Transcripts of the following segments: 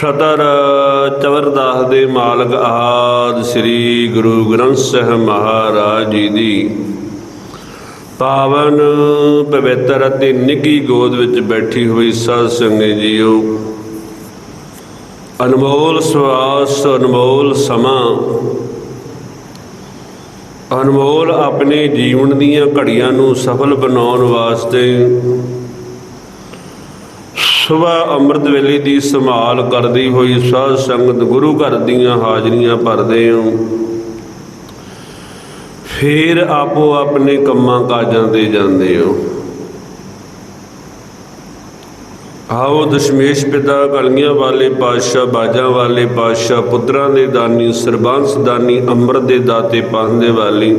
ਸ਼ਤਰ ਚਵਰਦਾਸ ਦੇ ਮਾਲਕ ਆਦ ਸ੍ਰੀ ਗੁਰੂ ਗ੍ਰੰਥ ਸਾਹਿਬ ਮਹਾਰਾਜ ਜੀ ਦੀ। ਪਾਵਨ ਪਵਿੱਤਰ ਅਤੇ ਨਿੱਗੀ ਗੋਦ ਵਿੱਚ ਬੈਠੀ ਹੋਈ ਸਾਧ ਸੰਗਤ ਜੀਓ, ਅਨਮੋਲ ਸਵਾਸ, ਅਨਮੋਲ ਸਮਾਂ, ਅਨਮੋਲ ਆਪਣੇ ਜੀਵਨ ਦੀਆਂ ਘੜੀਆਂ ਨੂੰ ਸਫਲ ਬਣਾਉਣ ਵਾਸਤੇ ਸਵੇਰ ਅੰਮ੍ਰਿਤ ਵੇਲੇ ਦੀ ਸੰਭਾਲ ਕਰਦੀ ਹੋਈ ਸਾਧ ਸੰਗਤ ਗੁਰੂ ਘਰ ਦੀਆਂ ਹਾਜ਼ਰੀਆਂ ਭਰਦੇ ਹੋ। ਫਿਰ ਆਪੋ ਆਪਣੇ ਕੰਮਾਂ ਕਾਜਾਂ ਤੇ ਜਾਂਦੇ ਹੋ। ਆਓ ਦਸ਼ਮੇਸ਼ ਪਿਤਾ ਕਲਗੀਆਂ ਵਾਲੇ ਪਾਤਸ਼ਾਹ, ਬਾਜਾਂ ਵਾਲੇ ਪਾਤਸ਼ਾਹ, ਪੁੱਤਰਾਂ ਦੇ ਦਾਨੀ, ਸਰਬੰਸ ਦਾਨੀ, ਅੰਮ੍ਰਿਤ ਦੇ ਦਾਤੇ ਪਾਉਂਦੇ ਵਾਲੀ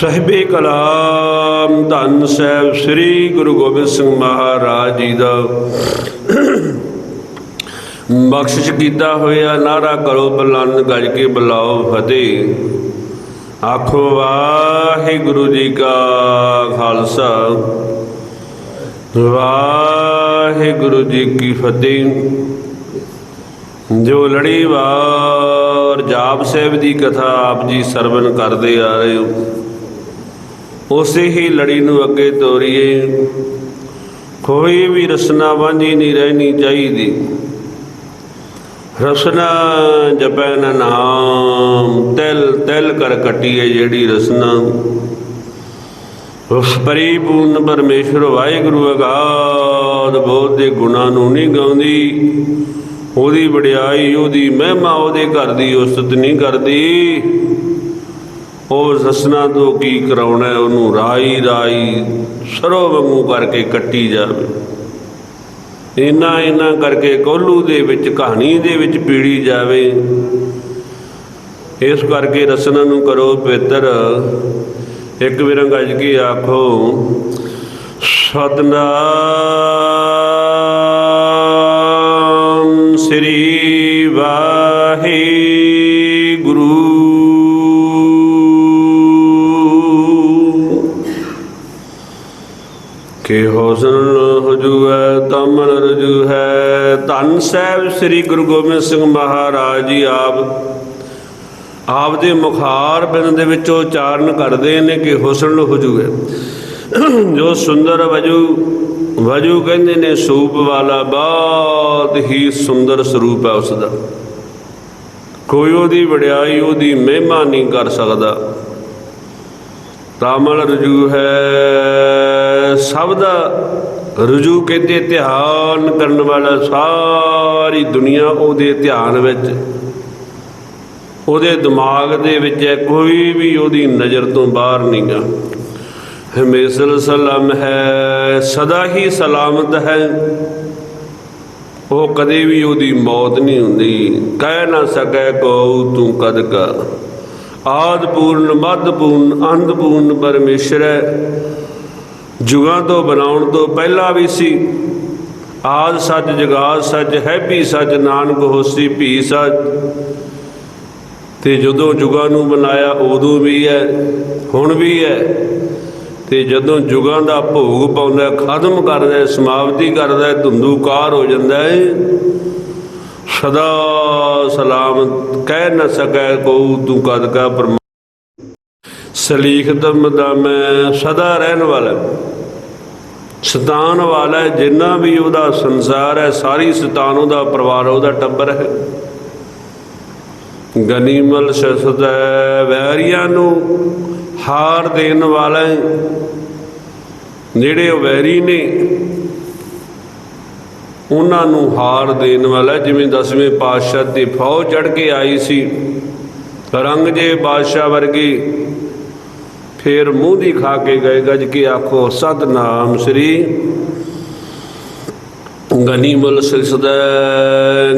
ਸਹਿਬੇ ਕਲਾਮ ਧੰਨ ਸਾਹਿਬ ਸ੍ਰੀ ਗੁਰੂ ਗੋਬਿੰਦ ਸਿੰਘ ਮਹਾਰਾਜ ਜੀ ਦਾ ਬਖਸ਼ਿਸ਼ ਕੀਤਾ ਹੋਇਆ ਨਾਰਾ ਕਰੋ ਬੁਲੰਦ ਗੱਜ ਕੇ ਬੁਲਾਓ ਫਤਿਹ। ਆਖੋ ਵਾਹਿਗੁਰੂ ਜੀ ਕਾ ਖਾਲਸਾ, ਵਾਹਿਗੁਰੂ ਜੀ ਕੀ ਫਤਿਹ। ਜੋ ਲੜੀਵਾਰ ਜਾਪ ਸਾਹਿਬ ਦੀ ਕਥਾ ਆਪ ਜੀ ਸਰਵਨ ਕਰਦੇ ਆ ਰਹੇ ਹੋ। ਉਸੇ ਹੀ ਲੜੀ ਨੂੰ ਅੱਗੇ ਤੋਰੀਏ। ਕੋਈ ਵੀ ਰਸਨਾ ਵਾਂਝੀ ਨਹੀਂ ਰਹਿਣੀ ਚਾਹੀਦੀ। ਰਸਨਾ ਜਪੈ ਨਾਮ, ਤਿਲ ਤਿਲ ਕਰ ਕਟੀਏ ਜਿਹੜੀ ਰਸਨਾ। ਉਸ ਪਰਿਪੂਰਨ ਪਰਮੇਸ਼ਰ ਵਾਹਿਗੁਰੂ ਅਗਾਧ ਬੋਧ ਦੇ ਗੁਣਾਂ ਨੂੰ ਨਹੀਂ ਗਾਉਂਦੀ। ਉਹਦੀ ਵਡਿਆਈ, ਉਹਦੀ ਮਹਿਮਾ ਉਹਦੇ ਘਰ ਦੀ ਉਸਤਤ ਨਹੀਂ ਕਰਦੀ। ਉਹ ਰਸਨਾ ਤੋਂ ਕੀ ਕਰਾਉਣਾ ਉਹਨੂੰ ਰਾਈ ਰਾਈ ਸਰੋ ਵਾਂਗੂ ਕਰਕੇ ਕੱਟੀ ਜਾਵੇ। ਇਨਾ ਇਨਾ ਕਰਕੇ ਕੋਲੂ ਦੇ ਵਿੱਚ, ਕਹਾਣੀ ਦੇ ਵਿੱਚ ਪੀੜੀ ਜਾਵੇ। ਇਸ ਕਰਕੇ ਰਸਨਾ ਨੂੰ ਕਰੋ ਪਵਿੱਤਰ। ਇੱਕ ਵਿਰੰਗ ਗੱਜ ਕੇ ਆਖੋ, ਸਤਨਾਮ ਸ੍ਰੀ ਵਾਹਿਗੁਰੂ। ਕਿ ਹੋਸਨ ਹਜੂਐ ਤਮਨ ਰਜੂ ਹੈ। ਧੰਨ ਸਾਹਿਬ ਸ੍ਰੀ ਗੁਰੂ ਗੋਬਿੰਦ ਸਿੰਘ ਮਹਾਰਾਜ ਜੀ ਆਪ। ਆਪ ਦੇ ਮੁਖਾਰ ਬਿੰਦ ਦੇ ਵਿੱਚ ਉਚਾਰਨ ਕਰਦੇ ਨੇ ਕਿ ਹੁਸਨ ਹਜੂ ਹੈ ਜੋ ਸੁੰਦਰ ਵਜੂ ਵਜੂ ਕਹਿੰਦੇ ਨੇ, ਸੂਪ ਵਾਲਾ ਬਹੁਤ ਹੀ ਸੁੰਦਰ ਸਰੂਪ ਹੈ ਉਸ ਦਾ ਕੋਈ ਉਹਦੀ ਵਡਿਆਈ, ਉਹਦੀ ਮਹਿਮਾ ਨਹੀਂ ਕਰ ਸਕਦਾ। ਤਾਮਲ ਰਜੂ ਹੈ। ਸਭ ਦਾ ਰਜੂ ਕਹਿੰਦੇ ਧਿਆਨ ਕਰਨ ਵਾਲਾ ਸਾਰੀ ਦੁਨੀਆ ਉਹਦੇ ਧਿਆਨ ਵਿੱਚ। ਉਹਦੇ ਦਿਮਾਗ ਦੇ ਵਿੱਚ ਹੈ, ਕੋਈ ਵੀ ਉਹਦੀ ਨਜ਼ਰ ਤੋਂ ਬਾਹਰ ਨਹੀਂ ਗਾ। ਹਮੇਸ਼ਾ ਸਲਾਮ ਹੈ, ਸਦਾ ਹੀ ਸਲਾਮਤ ਹੈ। ਉਹ ਕਦੇ ਵੀ ਉਹਦੀ ਮੌਤ ਨਹੀਂ ਹੁੰਦੀ। ਕਹਿ ਨਾ ਸਕੈ ਕੋ ਤੂੰ ਕਦ ਕਾ। ਆਦ ਪੂਰਨ ਮਦ ਪੂਰਨ ਅੰਤ ਪਰਮੇਸ਼ਰ ਹੈ। ਜੁਗਾਂ ਤੋਂ ਬਣਾਉਣ ਤੋਂ ਪਹਿਲਾਂ ਵੀ ਸੀ। ਆਦ ਸੱਚ, ਜਗਾਦ ਸੱਚ, ਹੈ ਵੀ ਸੱਚ, ਨਾਨਕ ਹੋਸੀ ਭੀ ਸੱਚ। ਤੇ ਜਦੋਂ ਜੁਗਾਂ ਨੂੰ ਬਣਾਇਆ, ਉਦੋਂ ਵੀ ਹੈ, ਹੁਣ ਵੀ ਹੈ। ਤੇ ਜਦੋਂ ਜੁਗਾਂ ਦਾ ਭੋਗ ਪਾਉਂਦਾ ਖਤਮ ਕਰਦਾ ਸਮਾਪਤੀ ਕਰਦਾ ਧੁੰਦੂਕਾਰ ਹੋ ਜਾਂਦਾ ਹੈ। ਸਦਾ ਸਲਾਮ ਕਹਿ ਨਾ ਸਕੈ ਕੋ ਤੂੰ ਕਦ ਕਾ ਪਰਮ ਸਲੀਖ ਤਮ ਦਾ ਮੈਂ ਸਦਾ ਰਹਿਣ ਵਾਲਾ ਸਤਾਨ ਵਾਲਾ ਜਿੰਨਾ ਵੀ ਉਹਦਾ ਸੰਸਾਰ ਹੈ, ਸਾਰੀ ਸਤਾਨ ਉਹਦਾ ਪਰਿਵਾਰ ਉਹਦਾ ਟੱਬਰ ਹੈ। ਗਨੀਮਲ ਸਸਦਾ ਵੈਰੀਆਂ ਨੂੰ ਹਾਰ ਦੇਣ ਵਾਲਾ ਜਿਹੜੇ ਵੈਰੀ ਨੇ, ਉਹਨਾਂ ਨੂੰ ਹਾਰ ਦੇਣ ਵਾਲਾ ਜਿਵੇਂ ਦਸਵੇਂ ਪਾਤਸ਼ਾਹ ਤੇ ਫੌਜ ਚੜ ਕੇ ਆਈ ਸੀ, ਰੰਗ ਜੇ ਬਾਦਸ਼ਾਹ ਵਰਗੀ ਫੇਰ ਮੂੰਹ ਦੀ ਖਾ ਕੇ ਗਏ ਗੱਜ ਕੇ ਆਖੋ ਸਤਨਾਮ ਸ੍ਰੀ ਗਨੀਮਲ ਸਿਲਸਦਾ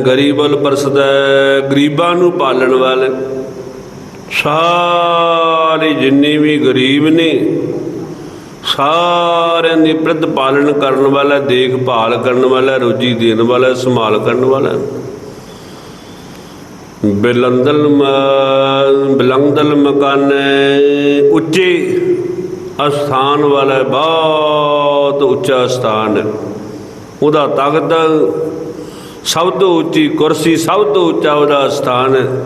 ਗਰੀਬੁਲ ਪਰਸਦਾ, ਗਰੀਬਾਂ ਨੂੰ ਪਾਲਣ ਵਾਲੇ। ਸਾਰੇ ਜਿੰਨੇ ਵੀ ਗਰੀਬ ਨੇ, ਸਾਰਿਆਂ ਦੀ ਪ੍ਰਤ ਪਾਲਣ ਕਰਨ ਵਾਲਾ, ਦੇਖਭਾਲ ਕਰਨ ਵਾਲਾ, ਰੋਜੀ ਦੇਣ ਵਾਲਾ, ਸੰਭਾਲ ਕਰਨ ਵਾਲਾ। ਬਿਲੰਦਲ ਮ- ਬਿਲੰਦਲ ਮਕਾਨ ਉੱਚੇ ਅਸਥਾਨ ਵਾਲਾ ਬਹੁਤ ਉੱਚਾ ਸਥਾਨ ਹੈ। ਉਹਦਾ ਤਖਤ ਸਭ ਤੋਂ ਉੱਚੀ ਕੁਰਸੀ ਸਭ ਤੋਂ ਉੱਚਾ ਉਹਦਾ ਸਥਾਨ ਹੈ।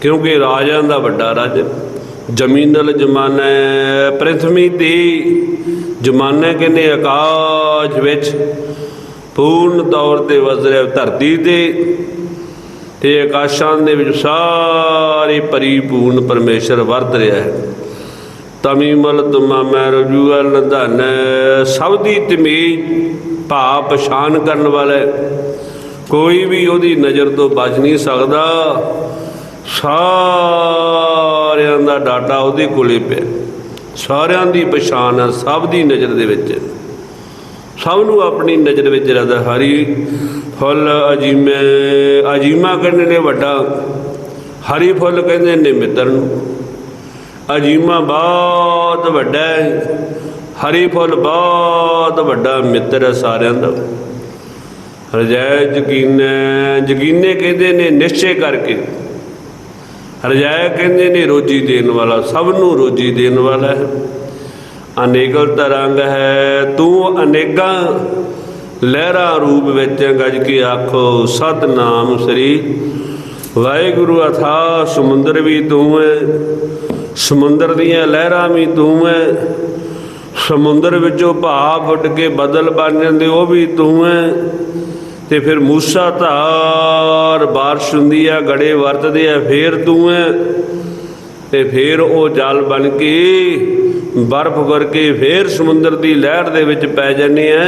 ਕਿਉਂਕਿ ਰਾਜਿਆਂ ਦਾ ਵੱਡਾ ਰਾਜ ਜ਼ਮੀਨਲ ਜ਼ਮਾਨਾ ਪ੍ਰਥਮੀ ਤੇ ਜ਼ਮਾਨਾ ਕਹਿੰਦੇ ਆਕਾਸ਼ ਵਿੱਚ ਪੂਰਨ ਤੌਰ ਤੇ ਵਸਰਿਆ ਧਰਤੀ ਤੇ। ਤੇ ਆਕਾਸ਼ਾਂ ਦੇ ਵਿੱਚ ਸਾਰੇ ਪਰਿਪੂਰਨ ਪਰਮੇਸ਼ਰ ਵਰਤ ਰਿਹਾ ਹੈ। ਤਮੀਮਲ ਤੁਮਾ ਮੈਂ ਰਜੂਅਲ ਨਧਨ, ਸਭ ਦੀ ਤਮੀਜ਼ ਭਾ ਪਛਾਣ ਕਰਨ ਵਾਲਾ ਕੋਈ ਵੀ ਉਹਦੀ ਨਜ਼ਰ ਤੋਂ ਬਚ ਨਹੀਂ ਸਕਦਾ। ਸਾਰਿਆਂ ਦਾ ਡਾਟਾ ਉਹਦੇ ਕੋਲੇ ਪਿਆ। ਸਾਰਿਆਂ ਦੀ ਪਛਾਣ ਹੈ ਸਭ ਦੀ ਨਜ਼ਰ ਦੇ ਵਿੱਚ ਸਭ ਨੂੰ ਆਪਣੀ ਨਜ਼ਰ ਵਿੱਚ ਰੱਖਦਾ, ਹਰੀ ਫੁੱਲ ਅਜੀਮੇ, ਅਜੀਮਾ ਕਹਿੰਦੇ ਨੇ ਵੱਡਾ, ਹਰੀ ਫੁੱਲ ਕਹਿੰਦੇ ਨੇ ਮਿੱਤਰ ਨੂੰ। ਅਜੀਮਾ ਬਹੁਤ ਵੱਡਾ ਹੈ, ਹਰੀ ਫੁੱਲ ਬਹੁਤ ਵੱਡਾ ਮਿੱਤਰ ਹੈ ਸਾਰਿਆਂ ਦਾ। ਰਜਾਇ ਯਕੀਨ, ਯਕੀਨੇ ਕਹਿੰਦੇ ਨੇ ਨਿਸ਼ਚੈ ਕਰਕੇ। ਰਜਾਇ ਕਹਿੰਦੇ ਨੇ ਰੋਜੀ ਦੇਣ ਵਾਲਾ, ਸਭ ਨੂੰ ਰੋਜੀ ਦੇਣ ਵਾਲਾ ਹੈ। ਅਨੇਕਲ ਤਰੰਗ ਹੈ, ਤੂੰ ਅਨੇਕਾਂ ਲਹਿਰਾਂ ਰੂਪ ਵਿੱਚ ਗੱਜ ਕੇ ਆਖੋ, ਸਤਨਾਮ ਸ੍ਰੀ ਵਾਹਿਗੁਰੂ ਅਥਾ ਸਮੁੰਦਰ ਵੀ ਤੂੰ ਹੈ, ਸਮੁੰਦਰ ਦੀਆਂ ਲਹਿਰਾਂ ਵੀ ਤੂੰ ਹੈ, ਸਮੁੰਦਰ ਵਿੱਚੋਂ ਭਾਵ ਫੁੱਟ ਕੇ ਬਦਲ ਬਣ ਜਾਂਦੇ ਉਹ ਵੀ ਤੂੰ ਹੈ। ਤੇ ਫਿਰ ਮੂਸਾ ਧਾਰ ਬਾਰਿਸ਼ ਹੁੰਦੀ ਆ, ਗੜੇ ਵਰਤਦੇ ਆ, ਫੇਰ ਤੂੰ ਹੈ। ਤੇ ਫੇਰ ਉਹ ਜਲ ਬਣ ਕੇ ਬਰਫ਼ ਕਰਕੇ ਫੇਰ ਸਮੁੰਦਰ ਦੀ ਲਹਿਰ ਦੇ ਵਿੱਚ ਪੈ ਜਾਂਦੇ ਆ।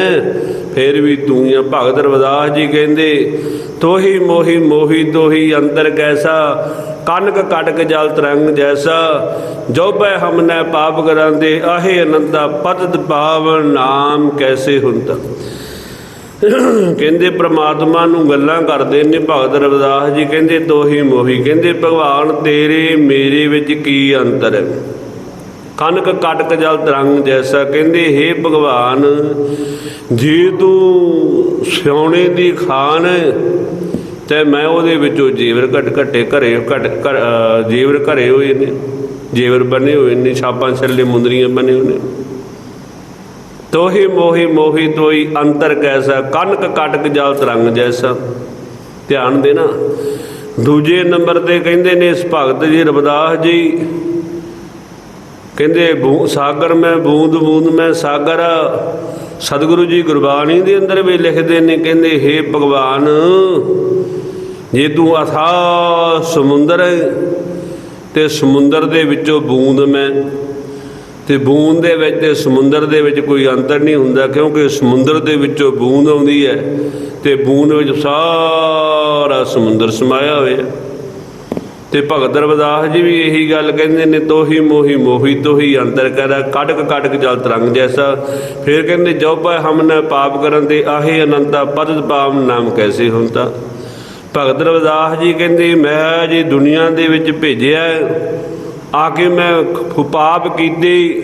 ਫੇਰ ਵੀ ਤੂੰ ਹੀ ਆ, ਭਗਤ ਰਵਿਦਾਸ ਜੀ ਕਹਿੰਦੇ, ਤੋਹੀ ਮੋਹੀ ਮੋਹੀ ਤੋਹੀ ਅੰਤਰ ਕੈਸਾ ਕਨਕ ਕਟਕ ਜਲ ਤਰੰਗ ਜੈਸਾ। ਜੋ ਪੈ ਹਮਨੇ ਪਾਪ ਕਰਾਂਦੇ, ਆਹੇ ਅਨੰਦਾ ਪਤਤ ਪਾਵਨ ਨਾਮ ਕੈਸੇ ਹੁੰਦਾ? ਕਹਿੰਦੇ, ਪ੍ਰਮਾਤਮਾ ਨੂੰ ਗੱਲਾਂ ਕਰਦੇ ਨੇ ਭਗਤ ਰਵਦਾਸ ਜੀ। ਕਹਿੰਦੇ, ਤੋਹੀ ਮੋਹੀ, ਕਹਿੰਦੇ, ਭਗਵਾਨ ਤੇਰੇ ਮੇਰੇ ਵਿੱਚ ਕੀ ਅੰਤਰ ਹੈ? ਕਨਕ ਕਟਕ ਜਲ ਤਰੰਗ ਜੈਸਾ ਕਹਿੰਦੇ हे ਭਗਵਾਨ ਜੇ ਤੂੰ ਸਿਉਣੇ ਦੀ ਖਾਨ ਹੈ, ਤੇ ਮੈਂ ਉਹਦੇ ਵਿੱਚੋਂ ਜੀਵਰ ਘਟ ਘਟੇ ਘਰੇ ਘਟ ਜੀਵਰ ਘਰੇ ਹੋਏ ਨੇ ਜੀਵਰ ਬਣੇ ਹੋਏ ਨੇ ਛਾਪਾਂ ਛੱਲੇ ਮੁੰਦਰੀਆਂ ਬਣੇ ਹੋਏ ਨੇ। ਤੋਹੀ ਮੋਹੀ ਮੋਹੀ ਤੋਈ ਅੰਤਰ ਕੈਸਾ ਕਨਕ ਕਟਕ ਜਲ ਤਰੰਗ ਜੈਸਾ। ਧਿਆਨ ਦੇਣਾ ਦੂਜੇ ਨੰਬਰ ਤੇ ਕਹਿੰਦੇ ਨੇ ਇਸ ਭਗਤ ਜੀ ਰਵਿਦਾਸ ਜੀ ਕਹਿੰਦੇ ਬੂ ਸਾਗਰ ਮੈਂ ਬੂੰਦ ਬੂੰਦ ਮੈਂ ਸਾਗਰ। ਸਤਿਗੁਰੂ ਜੀ ਗੁਰਬਾਣੀ ਦੇ ਅੰਦਰ ਵੀ ਲਿਖਦੇ ਨੇ ਕਹਿੰਦੇ हे ਭਗਵਾਨ ਜੇ ਤੂੰ ਅਥਾ ਸਮੁੰਦਰ ਹੈ, ਤੇ ਸਮੁੰਦਰ ਦੇ ਵਿੱਚੋਂ ਬੂੰਦ ਮੈਂ। ਤੇ ਬੂੰਦ ਦੇ ਵਿੱਚ ਤੇ ਸਮੁੰਦਰ ਦੇ ਵਿੱਚ ਕੋਈ ਅੰਤਰ ਨਹੀਂ ਹੁੰਦਾ ਕਿਉਂਕਿ ਸਮੁੰਦਰ ਦੇ ਵਿੱਚੋਂ ਬੂੰਦ ਆਉਂਦੀ ਹੈ ਤੇ ਬੂੰਦ ਵਿੱਚ ਸਾਰਾ ਸਮੁੰਦਰ ਸਮਾਇਆ ਹੋਇਆ ਤੇ ਭਗਤ ਰਵਿਦਾਸ ਜੀ ਵੀ ਇਹੀ ਗੱਲ ਕਹਿੰਦੇ ਨੇ, ਤੋਹੀ ਮੋਹੀ ਮੋਹੀ, ਤੋਹੀ ਅੰਤਰ ਕਰਾ ਕਟਕ ਕਟਕ ਜਲ ਤਰੰਗ ਜੈਸਾ। ਫਿਰ ਕਹਿੰਦੇ ਜੋ ਪੈ ਹਮਨੇ ਪਾਪ ਕਰਨ ਤੇ ਆਹੇ ਅਨੰਤਾ ਪਤਤ ਪਾਪ ਨਾਮ ਕੈਸੇ ਹੁੰਦਾ? ਭਗਤ ਰਵਿਦਾਸ ਜੀ ਕਹਿੰਦੇ, ਮੈਂ ਜੇ ਦੁਨੀਆ ਦੇ ਵਿੱਚ ਭੇਜਿਆ ਆ ਕੇ ਮੈਂ ਖ- ਪਾਪ ਕੀਤੇ।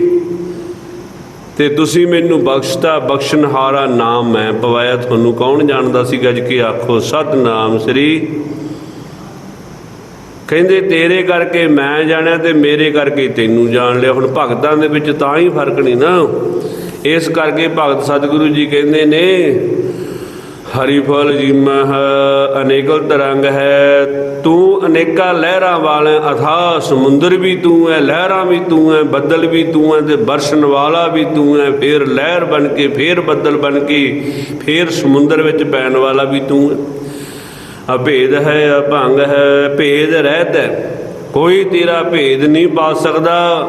ਤੇ ਤੁਸੀਂ ਮੈਨੂੰ ਬਖਸ਼ਤਾ ਬਖਸ਼ਣਹਾਰਾ ਨਾਮ ਮੈਂ ਪਵਾਇਆ। ਤੁਹਾਨੂੰ ਕੌਣ ਜਾਣਦਾ ਸੀ ਗੱਜ ਕੇ ਆਖੋ, ਸਤਨਾਮ ਸ੍ਰੀ ਕਹਿੰਦੇ, ਤੇਰੇ ਕਰਕੇ ਮੈਂ ਜਾਣਿਆ ਤੇ ਮੇਰੇ ਕਰਕੇ ਤੈਨੂੰ ਜਾਣ ਲਿਆ। ਹੁਣ ਭਗਤਾਂ ਦੇ ਵਿੱਚ ਤਾਂ ਹੀ ਫ਼ਰਕ ਨਹੀਂ ਨਾ। ਇਸ ਕਰਕੇ ਭਗਤ ਸਤਿਗੁਰੂ ਜੀ ਕਹਿੰਦੇ ਨੇ ਹਰੀ ਫਲ ਜੀਮਹ ਅਨੇਕਲ ਤਰੰਗ ਹੈ। ਤੂੰ ਅਨੇਕਾਂ ਲਹਿਰਾਂ ਵਾਲਾ ਅਥਾ ਸਮੁੰਦਰ ਵੀ ਤੂੰ ਹੈ ਲਹਿਰਾਂ ਵੀ ਤੂੰ ਹੈ ਬੱਦਲ ਵੀ ਤੂੰ ਹੈ ਤੇ ਬਰਸ਼ਣ ਵਾਲਾ ਵੀ ਤੂੰ ਹੈ ਫੇਰ ਲਹਿਰ ਬਣ ਕੇ, ਫੇਰ ਬੱਦਲ ਬਣ ਕੇ, ਫੇਰ ਸਮੁੰਦਰ ਵਿੱਚ ਪੈਣ ਵਾਲਾ ਵੀ ਤੂੰ ਹੈ ਅਭੇਦ ਹੈ, ਅਭੰਗ ਹੈ, ਭੇਦ ਰਹਿਤ। ਹੈ ਕੋਈ ਤੇਰਾ ਭੇਦ ਨਹੀਂ ਪਾ ਸਕਦਾ,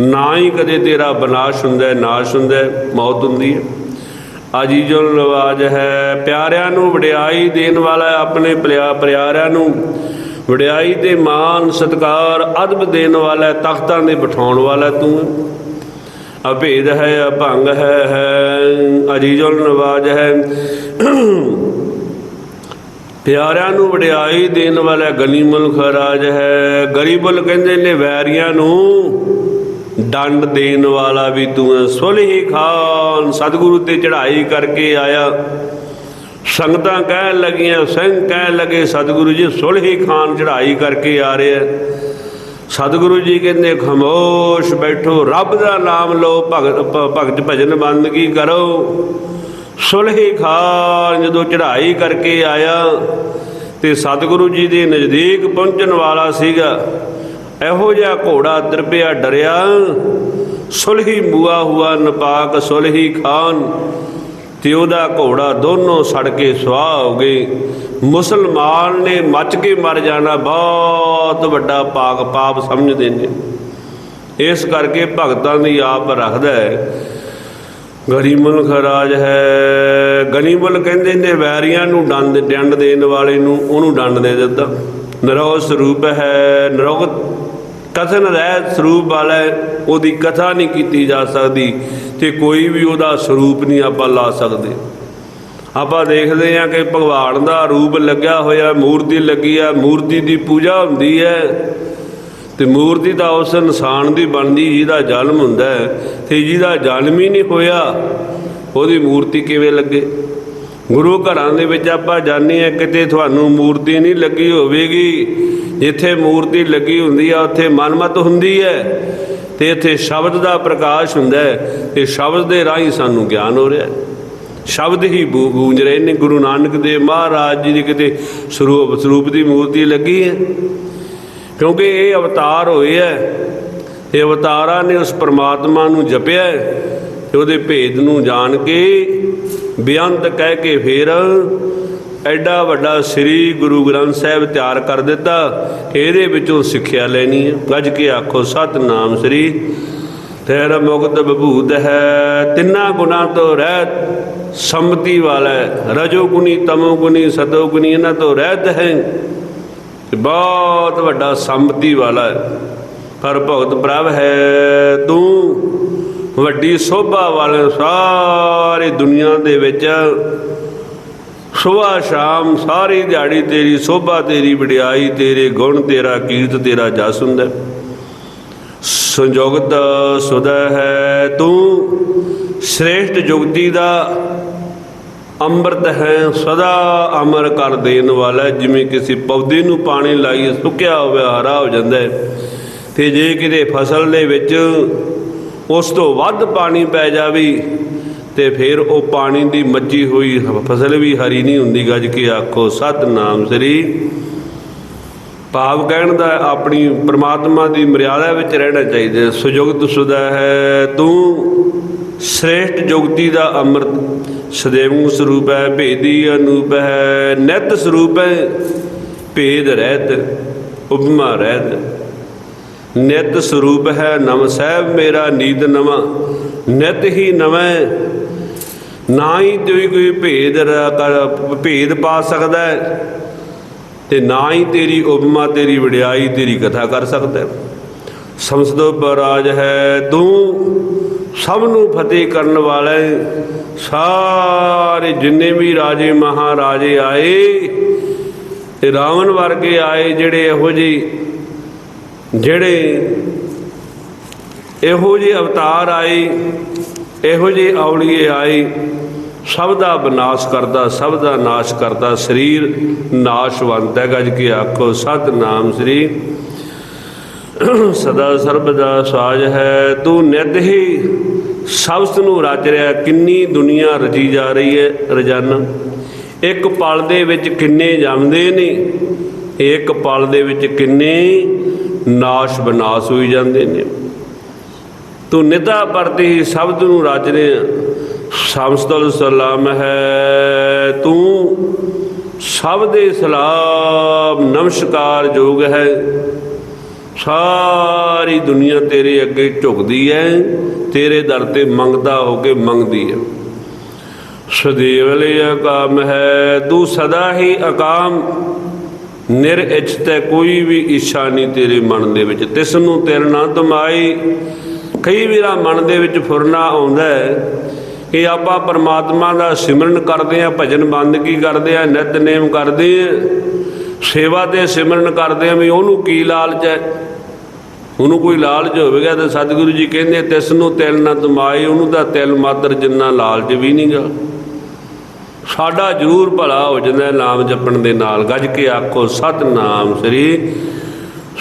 ਨਾ ਹੀ ਕਦੇ ਤੇਰਾ ਬਨਾਸ਼ ਹੁੰਦਾ, ਨਾਸ਼ ਹੁੰਦਾ, ਮੌਤ ਹੁੰਦੀ ਹੈ। ਅਜੀਜ਼ੁਲ ਨਵਾਜ ਹੈ, ਪਿਆਰਿਆਂ ਨੂੰ ਵਡਿਆਈ ਦੇਣ ਵਾਲਾ ਆਪਣੇ ਪਿਆ- ਪਿਆਰਿਆਂ ਨੂੰ। ਵਡਿਆਈ ਤੇ ਮਾਨ ਸਤਕਾਰ, ਅਦਬ ਦੇਣ ਵਾਲਾ ਤਖਤਾਂ ਦੇ ਬਿਠਾਉਣ ਵਾਲਾ ਤੂੰ। ਅਭੇਦ ਹੈ, ਅਭੰਗ ਹੈ ਹੈ, ਅਜੀਜ਼ੁਲ ਨਵਾਜ ਹੈ। ਪਿਆਰਿਆਂ ਨੂੰ ਵਡਿਆਈ ਦੇਣ ਵਾਲਾ ਗਨੀ ਮੁਲਕ ਰਾਜ ਹੈ। ਗਰੀਬੁਲ ਕਹਿੰਦੇ ਨੇ ਵੈਰੀਆਂ ਨੂੰ ਡੰਡ ਦੇਣ ਵਾਲਾ ਵੀ ਤੂੰ ਹੈ। ਸੁਲਹੀ ਖਾਨ ਸਤਿਗੁਰੂ ਤੇ ਚੜ੍ਹਾਈ ਕਰਕੇ ਆਇਆ। ਸੰਗਤਾਂ ਕਹਿਣ ਲੱਗੀਆਂ, ਸਿੰਘ ਕਹਿਣ ਲੱਗੇ, ਸਤਿਗੁਰੂ ਜੀ ਸੁਲਹੀ ਖਾਨ ਚੜ੍ਹਾਈ ਕਰਕੇ ਆ ਰਿਹਾ ਸਤਿਗੁਰੂ ਜੀ ਕਹਿੰਦੇ, ਖਮੋਸ਼ ਬੈਠੋ, ਰੱਬ ਦਾ ਨਾਮ ਲਓ, ਭਗਤ ਭਗਤ ਭਜਨ ਬੰਦਗੀ ਕਰੋ। ਸੁਲਹੀ ਖਾਨ ਜਦੋਂ ਚੜ੍ਹਾਈ ਕਰਕੇ ਆਇਆ ਤੇ ਸਤਿਗੁਰੂ ਜੀ ਦੇ ਨਜ਼ਦੀਕ ਪਹੁੰਚਣ ਵਾਲਾ ਸੀਗਾ, ਇਹੋ ਜਿਹਾ ਘੋੜਾ ਦਰਬਿਆ ਡਰਿਆ, ਸੁਲਹੀ ਮੂਆ ਹੁਆ ਨਪਾਕ, ਸੁਲਹੀ ਖਾਨ ਤੇ ਉਹਦਾ ਘੋੜਾ ਦੋਨੋਂ ਸੜ ਕੇ ਸੁਆਹ ਹੋ ਗਏ। ਮੁਸਲਮਾਨ ਨੇ ਮੱਚ ਕੇ ਮਰ ਜਾਣਾ, ਬਹੁਤ ਵੱਡਾ ਪਾਕ ਪਾਪ ਸਮਝਦੇ ਨੇ। ਇਸ ਕਰਕੇ ਭਗਤਾਂ ਦੀ ਆਪ ਰੱਖਦਾ ਹੈ ਗਰੀਮੁਲ ਖਰਾਜ ਹੈ। ਗਰੀਮੁਲ ਕਹਿੰਦੇ ਨੇ ਵੈਰੀਆਂ ਨੂੰ ਡੰਡ ਡੰਡ ਦੇਣ ਵਾਲੇ ਨੂੰ ਉਹਨੂੰ ਡੰਡ ਦੇ ਦਿੱਤਾ। ਨਿਰੋਗ ਸਰੂਪ ਹੈ। ਨਿਰੋਗ ਕਥਨ ਰਹਿ ਸਰੂਪ ਵਾਲਾ ਉਹਦੀ ਕਥਾ ਨਹੀਂ ਕੀਤੀ ਜਾ ਸਕਦੀ ਤੇ ਕੋਈ ਵੀ ਉਹਦਾ ਸਰੂਪ ਨਹੀਂ ਆਪਾਂ ਲਾ ਸਕਦੇ। ਆਪਾਂ ਦੇਖਦੇ ਹਾਂ ਕਿ ਭਗਵਾਨ ਦਾ ਰੂਪ ਲੱਗਿਆ ਹੋਇਆ, ਮੂਰਤੀ ਲੱਗੀ ਆ ਮੂਰਤੀ ਦੀ ਪੂਜਾ ਹੁੰਦੀ ਹੈ। ਤੇ ਮੂਰਤੀ ਤਾਂ ਉਸ ਇਨਸਾਨ ਦੀ ਬਣਦੀ ਜਿਹਦਾ ਜਨਮ ਹੁੰਦਾ ਹੈ ਤੇ ਜਿਹਦਾ ਜਨਮ ਹੀ ਨਹੀਂ ਹੋਇਆ, ਉਹਦੀ ਮੂਰਤੀ ਕਿਵੇਂ ਲੱਗੇ? ਗੁਰੂ ਘਰਾਂ ਦੇ ਵਿੱਚ ਆਪਾਂ ਜਾਣਦੇ ਆ ਕਿਤੇ ਤੁਹਾਨੂੰ ਮੂਰਤੀ ਨਹੀਂ ਲੱਗੀ ਹੋਵੇਗੀ। ਜਿੱਥੇ ਮੂਰਤੀ ਲੱਗੀ ਹੁੰਦੀ ਆ, ਉੱਥੇ ਮਨਮਤ ਹੁੰਦੀ ਹੈ ਤੇ ਇੱਥੇ ਸ਼ਬਦ ਦਾ ਪ੍ਰਕਾਸ਼ ਹੁੰਦਾ ਹੈ ਤੇ ਸ਼ਬਦ ਦੇ ਰਾਹੀਂ ਸਾਨੂੰ ਗਿਆਨ ਹੋ ਰਿਹਾ ਹੈ। ਸ਼ਬਦ ਹੀ ਬੂ- ਗੂੰਜ ਰਹੇ ਨੇ। ਗੁਰੂ ਨਾਨਕ ਦੇਵ ਮਹਾਰਾਜ ਜੀ ਦੀ ਕਿਤੇ ਸਰੂਪ ਸਰੂਪ ਦੀ ਮੂਰਤੀ ਲੱਗੀ ਹੈ। ਕਿਉਂਕਿ ਇਹ ਅਵਤਾਰ ਹੋਏ ਐ। ਇਹ ਅਵਤਾਰਾਂ ਨੇ ਉਸ ਪ੍ਰਮਾਤਮਾ ਨੂੰ ਜਪਿਆ ਤੇ ਉਹਦੇ ਭੇਦ ਨੂੰ ਜਾਣ ਕੇ ਬੇਅੰਤ ਕਹਿ ਕੇ ਫੇਰ ਐਡਾ ਵੱਡਾ ਸ੍ਰੀ ਗੁਰੂ ਗ੍ਰੰਥ ਸਾਹਿਬ ਤਿਆਰ ਕਰ ਦਿੱਤਾ। ਇਹਦੇ ਵਿੱਚੋਂ ਸਿੱਖਿਆ ਲੈਣੀ ਹੈ ਗੱਜ ਕੇ ਆਖੋ, ਸਤਨਾਮ ਸ੍ਰੀ ਤੇਰਾ ਮੁਕਤ ਬਭੂਤ ਹੈ। ਤਿੰਨਾ ਗੁਨਾ ਤੋਂ ਰਹਿਤ ਸੰਮਤੀ ਵਾਲਾ ਹੈ। ਰਜੋ ਗੁਣੀ, ਤਮੋ ਗੁਣੀ, ਸਤੋ ਗੁਣੀ, ਇਹਨਾਂ ਤੋਂ ਰਹਿਤ ਹੈ। ਤੇ ਬਹੁਤ ਵੱਡਾ ਸੰਮਤੀ ਵਾਲਾ ਹੈ। ਪਰ ਭਗਤ ਪ੍ਰਭ ਹੈ ਤੂੰ। ਵੱਡੀ ਸੋਭਾ ਵਾਲੇ ਸਾਰੇ ਦੁਨੀਆ ਦੇ ਵਿੱਚ। ਸੁਬਹ ਸ਼ਾਮ ਸਾਰੀ ਦਿਹਾੜੀ ਤੇਰੀ ਸੋਭਾ, ਤੇਰੀ ਵਡਿਆਈ, ਤੇਰੇ ਗੁਣ, ਤੇਰਾ ਕੀਰਤ, ਤੇਰਾ ਜਸ ਹੁੰਦਾ ਹੈ। ਸੰਜੋਗਤ ਸੁਦਾ ਹੈ ਤੂੰ। ਸ੍ਰੇਸ਼ਟ ਜੁਗਤੀ ਦਾ ਅੰਮ੍ਰਿਤ ਹੈ, ਸਦਾ ਅਮਰ ਕਰ ਦੇਣ ਵਾਲਾ ਜਿਵੇਂ ਕਿਸੇ ਪੌਦੇ ਨੂੰ ਪਾਣੀ ਲਾਈਏ, ਸੁੱਕਿਆ ਹੋਇਆ ਹਰਾ ਹੋ ਜਾਂਦਾ ਹੈ। ਤੇ ਜੇ ਕਿਤੇ ਫਸਲ ਦੇ ਵਿੱਚ ਉਸ ਤੋਂ ਵੱਧ ਪਾਣੀ ਪੈ ਜਾਵੇ, ਤੇ ਫਿਰ ਉਹ ਪਾਣੀ ਦੀ ਮੱਜੀ ਹੋਈ, ਫਸਲ ਵੀ ਹਰੀ ਨਹੀਂ ਹੁੰਦੀ। ਗੱਜ ਕੇ ਆਖੋ, ਸਤਨਾਮ ਸ੍ਰੀ ਭਾਵ ਕਹਿਣ ਦਾ ਆਪਣੀ ਪ੍ਰਮਾਤਮਾ ਦੀ ਮਰਿਆਦਾ ਵਿੱਚ ਰਹਿਣਾ ਚਾਹੀਦਾ ਸੁਯੁਗਤ ਸੁਦਾ ਹੈ, ਤੂੰ ਸ੍ਰੇਸ਼ਟ ਜੁਗਤੀ ਦਾ ਅੰਮ੍ਰਿਤ ਸਦੇਵੂ ਸਰੂਪ ਹੈ, ਭੇਦੀ ਅਨੂਪ ਹੈ, ਨਿਤ ਸਰੂਪ ਹੈ, ਭੇਦ ਰਹਿਤ, ਉਪਮਾ ਰਹਿਤ। ਨਿਤ ਸਰੂਪ ਹੈ ਨਮ ਸਹਿਬ ਮੇਰਾ ਨੀਤ ਨਵਾਂ, ਨਿਤ ਹੀ ਨਵੇਂ। ਨਾ ਹੀ ਕੋਈ ਕੋਈ ਭੇਦ ਭੇਦ ਪਾ ਸਕਦਾ ਹੈ। ਤੇ ਨਾ ਹੀ ਤੇਰੀ ਉਪਮਾ, ਤੇਰੀ ਵਡਿਆਈ, ਤੇਰੀ ਕਥਾ ਕਰ ਸਕਦਾ ਹੈ। ਸੰਸਦੋ ਪਰਾਜ ਹੈ, ਤੂੰ ਸਭ ਨੂੰ ਫਤਿਹ ਕਰਨ ਵਾਲਾ ਸਾਰੇ ਜਿੰਨੇ ਵੀ ਰਾਜੇ ਮਹਾਰਾਜੇ ਆਏ ਤੇ ਰਾਵਣ ਵਰਗੇ ਆਏ ਜਿਹੜੇ ਇਹੋ ਜਿਹੇ, ਜਿਹੜੇ ਇਹੋ ਜਿਹੇ ਅਵਤਾਰ ਆਏ, ਇਹੋ ਜਿਹੇ ਔਲੀਏ ਆਏ, ਸਭ ਦਾ ਵਿਨਾਸ਼ ਕਰਦਾ, ਸਭ ਦਾ ਨਾਸ਼ ਕਰਦਾ, ਸਰੀਰ ਨਾਸ਼ਵੰਤ ਹੈ ਗੱਜ ਕੇ ਆਖੋ, ਸਤਨਾਮ ਸ੍ਰੀ ਸਦਾ ਸਰਬ ਦਾ ਸਾਜ ਹੈ, ਤੂੰ ਨਿਤ ਹੀ ਸਬਸ ਨੂੰ ਰਚ ਰਿਹਾ ਕਿੰਨੀ ਦੁਨੀਆ ਰਚੀ ਜਾ ਰਹੀ ਹੈ ਰੋਜ਼ਾਨਾ। ਇੱਕ ਪਲ ਦੇ ਵਿੱਚ ਕਿੰਨੇ ਜੰਮਦੇ ਨੇ, ਇੱਕ ਪਲ ਦੇ ਵਿੱਚ ਕਿੰਨੇ ਨਾਸ਼ ਬਨਾਸ਼ ਹੋਈ ਜਾਂਦੇ ਨੇ। ਤੂੰ ਨਿਦਾ ਪਰਤੇ ਹੀ ਸ਼ਬਦ ਨੂੰ ਰਚ ਰਿਹਾ ਸਮਸਤਲ ਸਲਾਮ ਹੈ, ਤੂੰ ਸਭ ਦੇ ਸਲਾਮ ਨਮਸਕਾਰ ਜੋਗ ਹੈ। ਸਾਰੀ ਦੁਨੀਆ ਤੇਰੇ ਅੱਗੇ ਝੁਕਦੀ ਹੈ ਤੇਰੇ ਦਰ ਤੇ ਮੰਗਦਾ ਹੋ ਕੇ ਮੰਗਦੀ ਹੈ ਸਦੀਵ ਲਈ ਅਕਾਮ ਹੈ, ਤੂੰ ਸਦਾ ਹੀ ਅਕਾਮ। ਨਿਰ ਇਛਤੈ ਕੋਈ ਵੀ ਇੱਛਾ ਨਹੀਂ ਤੇਰੇ ਮਨ ਦੇ ਵਿੱਚ। ਤਿਸ ਨੂੰ ਤੇਰੇ ਨਾ ਤਮਾਈ। ਕਈ ਵੀਰਾ ਮਨ ਦੇ ਵਿੱਚ ਫੁਰਨਾ ਆਉਂਦਾ ਹੈ ਕਿ ਆਪਾਂ ਪਰਮਾਤਮਾ ਦਾ ਸਿਮਰਨ ਕਰਦੇ ਆ, ਭਜਨ ਬੰਦਗੀ ਕਰਦੇ ਆ ਨਿਤਨੇਮ ਕਰਦੇ ਆ। ਸੇਵਾ ਤੇ ਸਿਮਰਨ ਕਰਦੇ ਆ ਵੀ ਉਹਨੂੰ ਕੀ ਲਾਲਚ ਹੈ? ਉਹਨੂੰ ਕੋਈ ਲਾਲਚ ਹੋਵੇਗਾ ਤੇ ਸਤਿਗੁਰੂ ਜੀ ਕਹਿੰਦੇ ਤਿਸ ਨੂੰ ਤਿਲ ਨਾ ਤਮਾਏ, ਉਹਨੂੰ ਤਾਂ ਤਿਲ ਮਾਤਰ ਜਿੰਨਾ ਲਾਲਚ ਵੀ ਨਹੀਂਗਾ ਸਾਡਾ ਜ਼ਰੂਰ ਭਲਾ ਹੋ ਜਾਂਦਾ ਨਾਮ ਜਪਣ ਦੇ ਨਾਲ। ਗੱਜ ਕੇ ਆਖੋ, ਸਤਨਾਮ ਸ੍ਰੀ